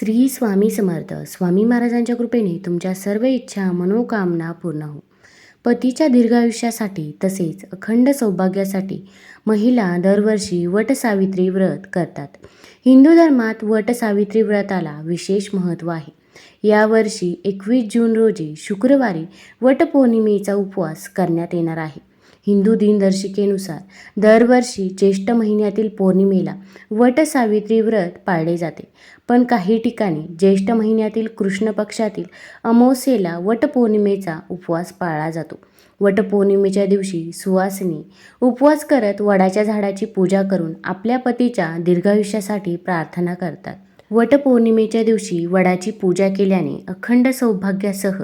श्री स्वामी समर्थ. स्वामी महाराजांच्या कृपेने तुमच्या सर्व इच्छा मनोकामना पूर्ण हो. पतीच्या दीर्घायुष्यासाठी तसेच अखंड सौभाग्यासाठी महिला दरवर्षी वटसावित्री व्रत करतात. हिंदू धर्मात वटसावित्री व्रताला विशेष महत्त्व आहे. यावर्षी एकवीस जून रोजी शुक्रवारी वटपौर्णिमेचा उपवास करण्यात येणार आहे. हिंदू दिनदर्शिकेनुसार दरवर्षी ज्येष्ठ महिन्यातील पौर्णिमेला वटसावित्री व्रत पाळले जाते. पण काही ठिकाणी ज्येष्ठ महिन्यातील कृष्ण पक्षातील अमावस्येला वटपौर्णिमेचा उपवास पाळला जातो. वटपौर्णिमेच्या दिवशी सुवासिनी उपवास करत वडाच्या झाडाची पूजा करून आपल्या पतीच्या दीर्घायुष्यासाठी प्रार्थना करतात. वटपौर्णिमेच्या दिवशी वडाची पूजा केल्याने अखंड सौभाग्यासह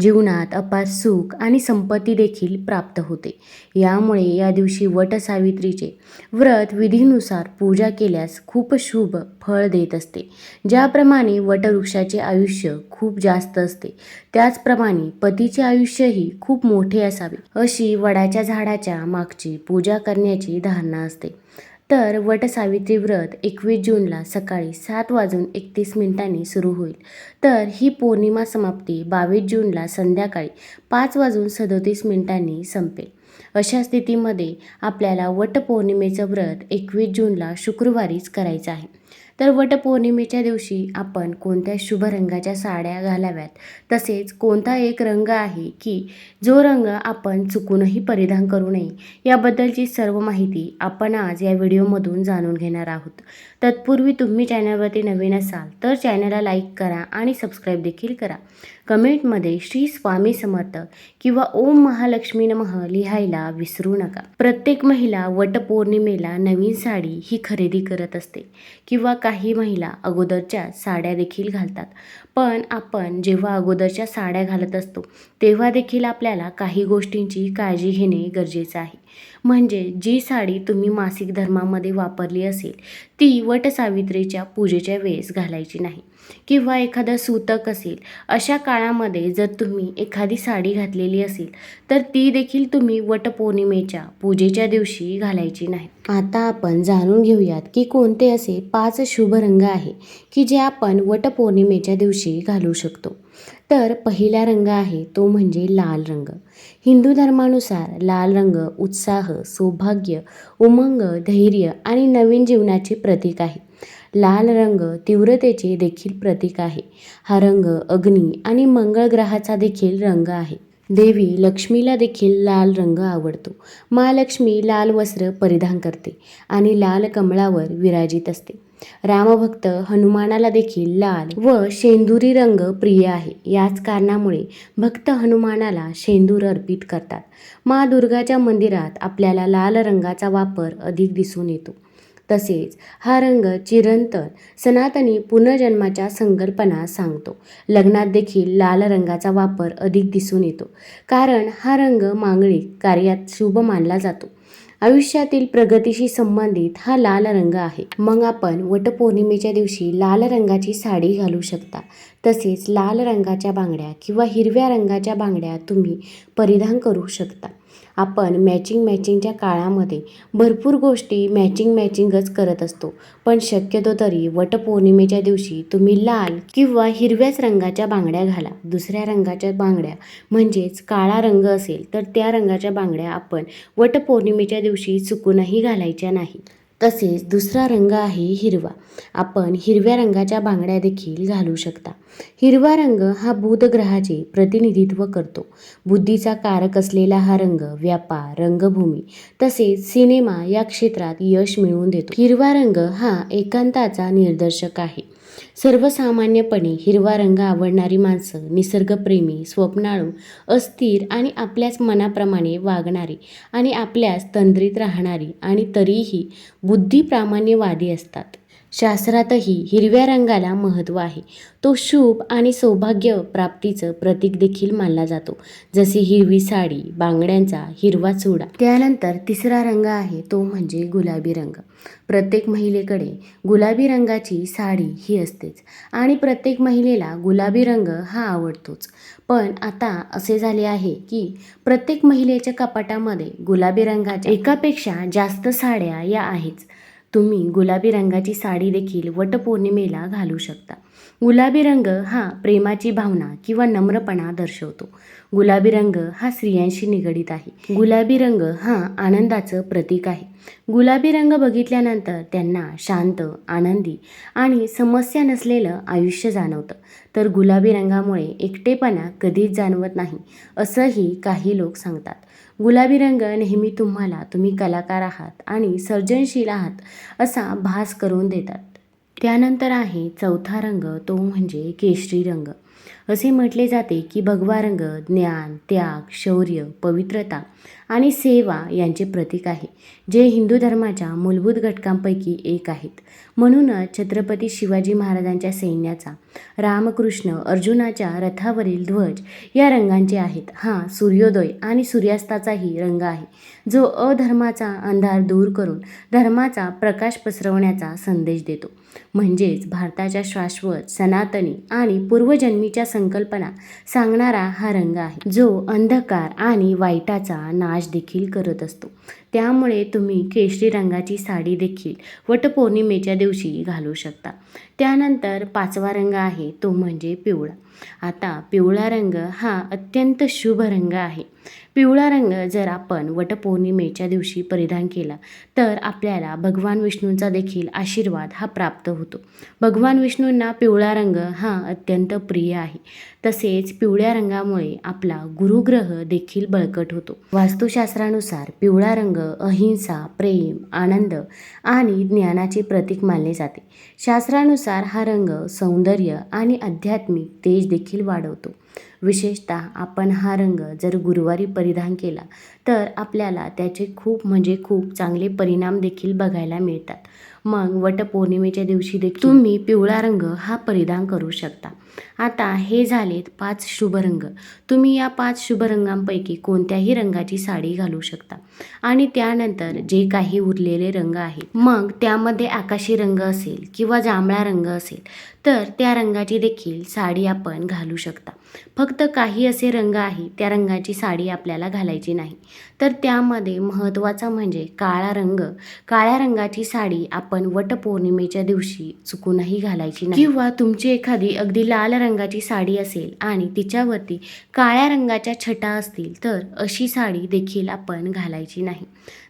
जीवनात अपार सुख आणि संपत्ती देखील प्राप्त होते. यामुळे या दिवशी वटसावित्रीचे व्रत विधीनुसार पूजा केल्यास खूप शुभ फळ देत असते. ज्याप्रमाणे वटवृक्षाचे आयुष्य खूप जास्त असते त्याचप्रमाणे पतीचे आयुष्यही खूप मोठे असावे अशी वडाच्या झाडाच्या मागची पूजा करण्याची धारणा असते. तर वटसावित्री व्रत एकवीस जूनला सकाळी सात वाजून एकतीस मिनिटांनी सुरू होईल. तर ही पौर्णिमा समाप्ती बावीस जूनला संध्याकाळी पाच वाजून सदोतीस मिनिटांनी संपेल. अशा स्थितीमध्ये आपल्याला वटपौर्णिमेचं व्रत एकवीस जूनला शुक्रवारीच करायचं आहे. तर वटपौर्णिमेच्या दिवशी आपण कोणत्या शुभ रंगाच्या साड्या घालाव्यात? तसेच कोणता एक रंग आहे की जो रंग आपण चुकूनही परिधान करू नये? याबद्दलची सर्व माहिती आपण आज या व्हिडिओमधून जाणून घेणार आहोत. तत्पूर्वी तुम्ही चॅनलवरती नवीन असाल तर चॅनलला लाईक करा आणि सबस्क्राईब देखील करा. कमेंटमध्ये श्री स्वामी समर्थ किंवा ओम महालक्ष्मी नमः लिहायला विसरू नका. प्रत्येक महिला वटपौर्णिमेला नवीन साडी ही खरेदी करत असते किंवा काही महिला अगोदरच्या साड्या देखील घालतात. पण आपण जेव्हा अगोदरच्या साड्या घालत असतो तेव्हा देखील आपल्याला काही गोष्टींची काळजी घेणे गरजेचं आहे. म्हणजे जी साडी तुम्ही मासिक धर्मामध्ये वापरली असेल ती वटसावित्रीच्या पूजेच्या वेळेस घालायची नाही. किंवा एखादं सूतक असेल अशा काळामध्ये जर तुम्ही एखादी साडी घातलेली असेल तर ती देखील तुम्ही वटपौर्णिमेच्या पूजेच्या दिवशी घालायची नाही. आता आपण जाणून घेऊयात की कोणते असे पाच शुभ रंग आहे की जे आपण वटपौर्णिमेच्या दिवशी घालू शकतो. तर पहिला रंग आहे तो म्हणजे लाल रंग. हिंदू धर्मानुसार लाल रंग उत्साह सौभाग्य उमंग धैर्य आणि नवीन जीवनाचे प्रतीक आहे. लाल रंग तीव्रतेचे देखील प्रतीक आहे. हा रंग अग्नी आणि मंगळ ग्रहाचा देखील रंग आहे. देवी लक्ष्मीला देखील लाल रंग आवडतो. महालक्ष्मी लाल वस्त्र परिधान करते आणि लाल कमळावर विराजित असते. रामभक्त हनुमानाला देखील लाल व शेंदुरी रंग प्रिय आहे. याच कारणामुळे भक्त हनुमानाला शेंदूर अर्पित करतात. मा दुर्गाच्या मंदिरात आपल्याला लाल रंगाचा वापर अधिक दिसून येतो. तसेच हा रंग चिरंतन सनातनी पुनर्जन्माच्या संकल्पना सांगतो. लग्नात देखील लाल रंगाचा वापर अधिक दिसून येतो. कारण हा रंग मांगलिक कार्यात शुभ मानला जातो. आयुष्यातील प्रगतीशी संबंधित हा लाल रंग आहे. मग आपण वटपौर्णिमेच्या दिवशी लाल रंगाची साडी घालू शकता. तसेच लाल रंगाच्या बांगड्या किंवा हिरव्या रंगाच्या बांगड्या तुम्ही परिधान करू शकता. आपण मॅचिंग मॅचिंगच्या काळामध्ये भरपूर गोष्टी मॅचिंग मॅचिंगच करत असतो. पण शक्यतो तरी वटपौर्णिमेच्या दिवशी तुम्ही लाल किंवा हिरव्याच रंगाच्या बांगड्या घाला. दुसऱ्या रंगाच्या बांगड्या म्हणजेच काळा रंग असेल तर त्या रंगाच्या बांगड्या आपण वटपौर्णिमेच्या दिवशी चुकूनही घालायच्या नाही. तसेच दुसरा रंग आहे हिरवा. आपण हिरव्या रंगाच्या बांगड्या देखील घालू शकता. हिरवा रंग हा बुध ग्रहाचे प्रतिनिधित्व करतो. बुद्धीचा कारक असलेला हा रंग व्यापार रंगभूमी तसेच सिनेमा या क्षेत्रात यश मिळवून देतो. हिरवा रंग हा एकांताचा निर्देशक आहे. सर्वसामान्यपणे हिरवा रंग आवडणारी माणसं निसर्गप्रेमी स्वप्नाळू अस्थिर आणि आपल्याच मनाप्रमाणे वागणारी आणि आपल्याच तंद्रीत राहणारी आणि तरीही बुद्धिप्रामाण्यवादी असतात. शास्त्रातही हिरव्या रंगाला महत्त्व आहे. तो शुभ आणि सौभाग्य प्राप्तीचं प्रतीक देखील मानला जातो. जसे हिरवी साडी बांगड्यांचा हिरवा चुडा. त्यानंतर तिसरा रंग आहे तो म्हणजे गुलाबी रंग. प्रत्येक महिलेकडे गुलाबी रंगाची साडी ही असतेच आणि प्रत्येक महिलेला गुलाबी रंग हा आवडतोच. पण आता असे झाले आहे की प्रत्येक महिलेच्या कपाटामध्ये गुलाबी रंगाच्या एकापेक्षा जास्त साड्या या आहेच. तुम्ही गुलाबी रंगाची साडी देखील वटपौर्णिमेला घालू शकता. गुलाबी रंग हा प्रेमाची भावना किंवा नम्रपणा दर्शवतो. गुलाबी रंग हा स्त्रियांशी निगडीत आहे. गुलाबी रंग हा आनंदाचं प्रतीक आहे. गुलाबी रंग बघितल्यानंतर त्यांना शांत आनंदी आणि समस्या नसलेलं आयुष्य जाणवतं. तर गुलाबी रंगामुळे एकटेपणा कधीच जाणवत नाही असंही काही लोक सांगतात. गुलाबी रंग नेहमी तुम्हाला तुम्ही कलाकार आहात आणि सर्जनशील आहात असा भास करून देतात. त्यानंतर आहे चौथा रंग तो म्हणजे केशरी रंग. असे म्हटले जाते की भगवा रंग ज्ञान त्याग शौर्य पवित्रता आणि सेवा यांचे प्रतीक आहे जे हिंदू धर्माच्या मूलभूत घटकांपैकी एक आहेत. म्हणूनच छत्रपती शिवाजी महाराजांच्या सैन्याचा रामकृष्ण अर्जुनाच्या रथावरील ध्वज या रंगांचे आहेत. हा सूर्योदय आणि सूर्यास्ताचाही रंग आहे जो अधर्माचा अंधार दूर करून धर्माचा प्रकाश पसरवण्याचा संदेश देतो. म्हणजेच भारताच्या शाश्वत सनातनी आणि पूर्वजन्मीच्या संकल्पना सांगणारा हा रंग आहे. जो अंधकार आणि वाईटाचा नाश देखील करत असतो. त्यामुळे तुम्ही केशरी रंगाची साडी देखील वटपौर्णिमेच्या दिवशी घालू शकता. त्यानंतर पाचवा रंग आहे तो म्हणजे पिवळा. आता पिवळा रंग हा अत्यंत शुभ रंग आहे. पिवळा रंग जर आपण वटपौर्णिमेच्या दिवशी परिधान केला तर आपल्याला भगवान विष्णूंचा देखील आशीर्वाद हा प्राप्त होतो. भगवान विष्णूंना पिवळा रंग हा अत्यंत प्रिय आहे. तसेच पिवळ्या रंगामुळे आपला गुरुग्रह देखील बळकट होतो. वास्तुशास्त्रानुसार पिवळा रंग अहिंसा प्रेम आनंद आणि ज्ञानाचे प्रतीक मानले जाते. शास्त्रानुसार हा रंग सौंदर्य आणि आध्यात्मिक तेज देखील वाढवतो. विशेषतः आपण हा रंग जर गुरुवारी परिधान केला तर आपल्याला त्याचे खूप म्हणजे खूप चांगले परिणाम देखील बघायला मिळतात. मग वटपौर्णिमेच्या दिवशी देखील तुम्ही पिवळा रंग हा परिधान करू शकता. आता हे झालेत पाच शुभ रंग. तुम्ही या पाच शुभ रंगांपैकी कोणत्याही रंगाची साडी घालू शकता. आणि त्यानंतर जे काही उरलेले रंग आहेत मग त्यामध्ये आकाशी रंग असेल किंवा जांभळा रंग असेल तर त्या रंगाची देखील साडी आपण घालू शकता. फक्त काही असे रंग आहे त्या रंगाची साडी आपल्याला घालायची नाही. तर त्यामध्ये महत्त्वाचा म्हणजे काळा रंग. काळ्या रंगाची साडी आपण वटपौर्णिमेच्या दिवशी चुकूनही घालायची नाही. किंवा तुमची एखादी अगदी लाल रंगाची साडी असेल आणि तिच्यावरती काळ्या रंगाच्या छटा असतील तर अशी साडी देखील आपण घालायची नाही.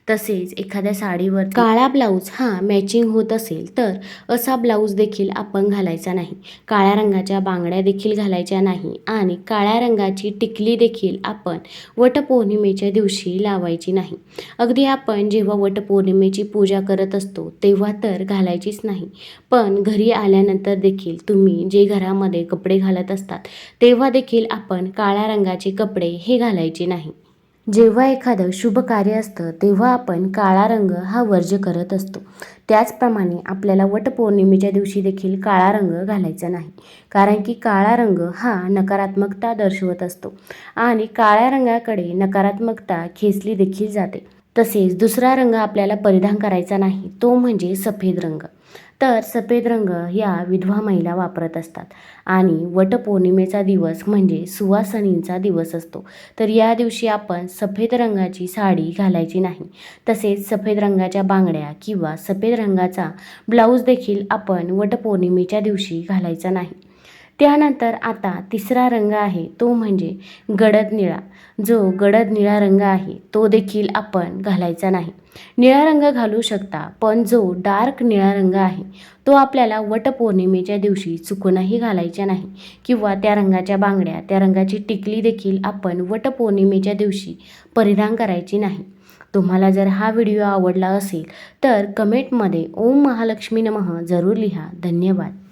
तसेच एखाद्या साडीवर काळा ब्लाऊज हा मॅचिंग होत असेल तर असा ब्लाऊज देखील आपण घालायचा नाही. काळ्या रंगाच्या बांगड्या देखील घालायच्या नाही आणि काळ्या रंगाची टिकली देखील आपण वटपौर्णिमेच्या दिवशी लावायची नाही. अगदी आपण जेव्हा वटपौर्णिमेची पूजा करत असतो तेव्हा तर घालायचीच नाही. पण घरी आल्यानंतर देखील तुम्ही जे घरामध्ये कपडे घालत असतात तेव्हा देखील आपण काळ्या रंगाचे कपडे हे घालायचे नाही. जेव्हा एखादं शुभ कार्य असतं तेव्हा आपण काळा रंग हा वर्ज्य करत असतो. त्याचप्रमाणे आपल्याला वटपौर्णिमेच्या दिवशी देखील काळा रंग घालायचा नाही. कारण की काळा रंग हा नकारात्मकता दर्शवत असतो आणि काळ्या रंगाकडे नकारात्मकता खेचली देखील जाते. तसेच दुसरा रंग आपल्याला परिधान करायचा नाही तो म्हणजे सफेद रंग. तर सफेद रंग या विधवा महिला वापरत असतात. आणि वटपौर्णिमेचा दिवस म्हणजे सुवासनींचा दिवस असतो. तर या दिवशी आपण सफेद रंगाची साडी घालायची नाही. तसेच सफेद रंगाच्या बांगड्या किंवा सफेद रंगाचा ब्लाऊज देखील आपण वटपौर्णिमेच्या दिवशी घालायचा नाही. त्यानंतर आता तिसरा रंग आहे तो म्हणजे गडद निळा. जो गडद निळा रंग आहे तो देखील आपण घालायचा नाही. निळा रंग घालू शकता पण जो डार्क निळा रंग आहे तो आपल्याला वटपौर्णिमेच्या दिवशी चुकूनही घालायचा नाही किंवा त्या रंगाच्या बांगड्या त्या रंगाची टिकली देखील आपण वटपौर्णिमेच्या दिवशी परिधान करायची नाही. तुम्हाला जर हा व्हिडिओ आवडला असेल तर कमेंटमध्ये ओम महालक्ष्मी नमः जरूर लिहा. धन्यवाद.